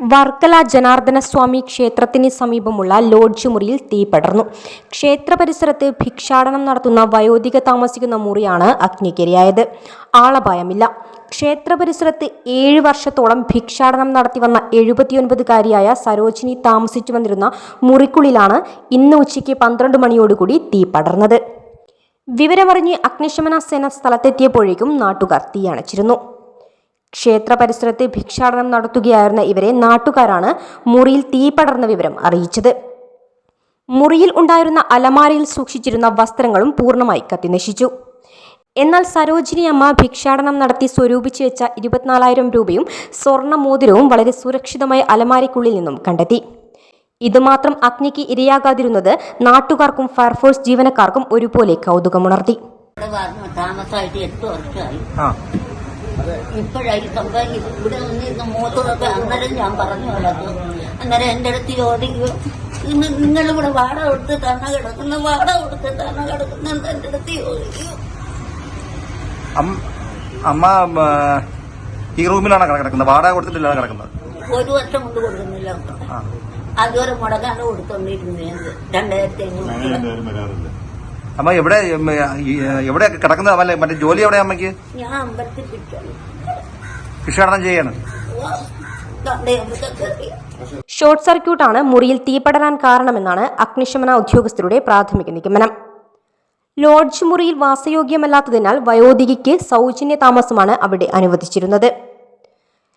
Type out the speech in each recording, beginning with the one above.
വർക്കല ജനാർദ്ദന സ്വാമി ക്ഷേത്രത്തിന് സമീപമുള്ള ലോഡ്ജ് മുറിയിൽ തീ പടർന്നു. ക്ഷേത്ര പരിസരത്ത് ഭിക്ഷാടനം നടത്തുന്ന വയോധിക താമസിക്കുന്ന മുറിയാണ് അഗ്നിക്കിരയായത് ആളപായമില്ല. ക്ഷേത്ര പരിസരത്ത് ഏഴ് വർഷത്തോളം ഭിക്ഷാടനം നടത്തി വന്ന എഴുപത്തിയൊൻപതുകാരിയായ സരോജിനി താമസിച്ചു വന്നിരുന്ന മുറിക്കുള്ളിലാണ് ഇന്ന് ഉച്ചയ്ക്ക് പന്ത്രണ്ട് മണിയോടുകൂടി തീ പടർന്നത്. വിവരമറിഞ്ഞ് അഗ്നിശമന സേന സ്ഥലത്തെത്തിയപ്പോഴേക്കും നാട്ടുകാർ തീയണച്ചിരുന്നു ക്ഷേത്ര പരിസരത്ത് ഭിക്ഷാടനം നടത്തുകയായിരുന്ന ഇവരെ നാട്ടുകാരാണ് മുറിയിൽ തീ പടർന്ന വിവരം അറിയിച്ചത്. മുറിയിൽ ഉണ്ടായിരുന്ന അലമാരയിൽ സൂക്ഷിച്ചിരുന്ന വസ്ത്രങ്ങളും പൂർണമായി കത്തിനശിച്ചു. എന്നാൽ സരോജിനി അമ്മ ഭിക്ഷാടനം നടത്തി സ്വരൂപിച്ചു വെച്ച ഇരുപത്തിനാലായിരം രൂപയും സ്വർണ മോതിരവും വളരെ സുരക്ഷിതമായി അലമാരയ്ക്കുള്ളിൽ നിന്നും കണ്ടെത്തി. ഇതുമാത്രം അഗ്നിക്ക് ഇരയാകാതിരുന്നത് നാട്ടുകാർക്കും ഫയർഫോഴ്സ് ജീവനക്കാർക്കും ഒരുപോലെ കൗതുകമുണർത്തി. താമസമായിട്ട് എട്ട് വർഷമായി. ഇപ്പോഴായി സംസാരിക്കും. ഇവിടെ വന്നിരുന്ന മൂത്തതൊക്കെ അന്നേരം ഞാൻ പറഞ്ഞു കിടക്കും അന്നേരം എന്റെ അടുത്ത് ചോദിക്കും ഇന്ന് നിങ്ങളിവിടെ വാട കൊടുത്ത് തണ കിടക്കുന്ന വാട കൊടുത്ത് തണ കിടക്കുന്നു എന്റെ അടുത്ത് ചോദിക്കും. അമ്മ ഈ റൂമിലാണ് കിടക്കുന്നത്? വാടക കൊടുത്തിട്ടില്ല കിടക്കുന്നത്? ഒരു വർഷം കൊണ്ട് കൊടുക്കുന്നില്ല അതുവരെ മുടങ്ങാണ്ട് കൊടുത്തോണ്ടിരുന്നത് രണ്ടായിരത്തി അഞ്ഞൂറ് അമ്മ എവിടെ എവിടെയൊക്കെ എവിടെ കിടക്കുന്നത് അമ്മ? മറ്റേ ജോലി എവിടെ അമ്മയ്ക്ക് ഭിക്ഷാടനം ചെയ്യാണ്. ഷോർട്ട് സർക്യൂട്ടാണ് മുറിയിൽ തീപടരാൻ കാരണമെന്നാണ് അഗ്നിശമന ഉദ്യോഗസ്ഥരുടെ പ്രാഥമിക നിഗമനം. ലോഡ്ജ് മുറിയിൽ വാസയോഗ്യമല്ലാത്തതിനാൽ വയോധികയ്ക്ക് സൗജന്യ താമസമാണ് അവിടെ അനുവദിച്ചിരുന്നത്.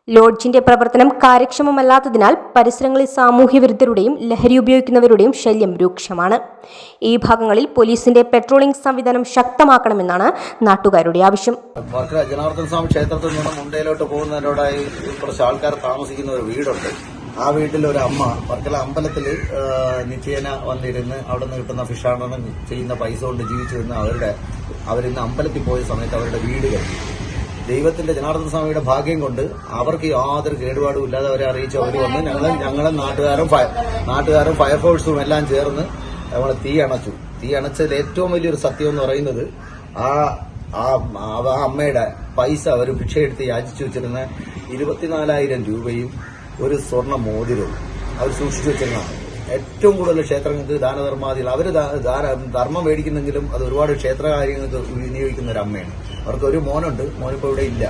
ലോഡ്ജിന്റെ പ്രവർത്തനം കാര്യക്ഷമമല്ലാത്തതിനാൽ പരിസരങ്ങളിൽ സാമൂഹ്യ വിരുദ്ധരുടെയും ലഹരി ഉപയോഗിക്കുന്നവരുടെയും ശല്യം രൂക്ഷമാണ്. ഈ ഭാഗങ്ങളിൽ പോലീസിന്റെ പെട്രോളിംഗ് സംവിധാനം ശക്തമാക്കണമെന്നാണ് നാട്ടുകാരുടെ ആവശ്യം. ജനാർദ്ദന സ്വാമി ക്ഷേത്രത്തിൽ നിന്ന് മുണ്ടയിലോട്ട് പോകുന്നതിനോടായി കുറച്ച് ആൾക്കാർ താമസിക്കുന്ന ഒരു വീടുണ്ട്. ആ വീട്ടിൽ ഒരു അമ്മ വർക്കല അമ്പലത്തിൽ നിത്യേന വന്നിരുന്ന് അവിടെ നിന്ന് കിട്ടുന്ന ഫിഷാണെന്ന് ചെയ്യുന്ന പൈസ കൊണ്ട് ജീവിച്ചിരുന്ന അവരുടെ അവരിന്ന് അമ്പലത്തിൽ പോയ സമയത്ത് അവരുടെ വീട് കഴിഞ്ഞു ദൈവത്തിന്റെ ജനാർദ്ദന സ്വാമിയുടെ ഭാഗ്യം കൊണ്ട് അവർക്ക് യാതൊരു കേടുപാടും ഇല്ലാതെ അവരെ അറിയിച്ചു അവർ വന്ന് ഞങ്ങൾ ഞങ്ങളും നാട്ടുകാരും നാട്ടുകാരും ഫയർഫോഴ്സും എല്ലാം ചേർന്ന് നമ്മൾ തീ അണച്ചു. തീ അണച്ചതിൽ ഏറ്റവും വലിയൊരു സത്യം എന്ന് പറയുന്നത് ആ ആ അമ്മയുടെ പൈസ അവർ ഭിക്ഷയെടുത്ത് യാചിച്ചു വെച്ചിരുന്ന ഇരുപത്തിനാലായിരം രൂപയും ഒരു സ്വർണ മോതിരവും അവർ സൂക്ഷിച്ചു വെച്ചിരുന്നതാണ്. ഏറ്റവും കൂടുതൽ ക്ഷേത്രങ്ങൾക്ക് ദാനധർമാദികൾ. അവർ ധർമ്മം മേടിക്കുന്നെങ്കിലും അത് ഒരുപാട് ക്ഷേത്ര കാര്യങ്ങൾക്ക് വിനിയോഗിക്കുന്ന ഒരു അമ്മയാണ്. അവർക്ക് ഒരു മോനുണ്ട് മോനിപ്പോ ഇവിടെ ഇല്ല.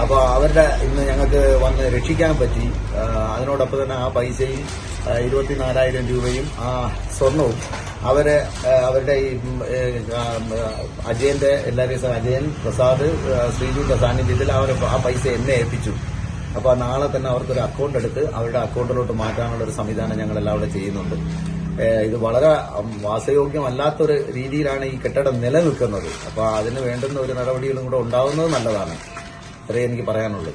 അപ്പൊ അവരുടെ ഇന്ന് ഞങ്ങൾക്ക് വന്ന് രക്ഷിക്കാൻ പറ്റി. അതിനോടൊപ്പം തന്നെ ആ പൈസയും ഇരുപത്തിനാലായിരം രൂപയും ആ സ്വർണവും അവരെ അവരുടെ ഈ അജയന്റെ എല്ലാവരെയും അജയൻ പ്രസാദ് ആ, ശ്രീജുന്റെ സാന്നിധ്യത്തിൽ അവർ ആ പൈസ എന്നെ ഏൽപ്പിച്ചു. അപ്പൊ നാളെ തന്നെ അവർക്കൊരു അക്കൗണ്ട് എടുത്ത് അവരുടെ അക്കൗണ്ടിലോട്ട് മാറ്റാനുള്ള ഒരു സംവിധാനം ഞങ്ങളെല്ലാം അവിടെ ചെയ്യുന്നുണ്ട്. ഇത് വളരെ വാസയോഗ്യമല്ലാത്തൊരു രീതിയിലാണ് ഈ കെട്ടിടം നിലനിൽക്കുന്നത്. അപ്പോൾ അതിന് വേണ്ടുന്ന ഒരു നടപടികളും കൂടെ ഉണ്ടാവുന്നത് നല്ലതാണ്. അത്രേ എനിക്ക് പറയാനുള്ളൂ.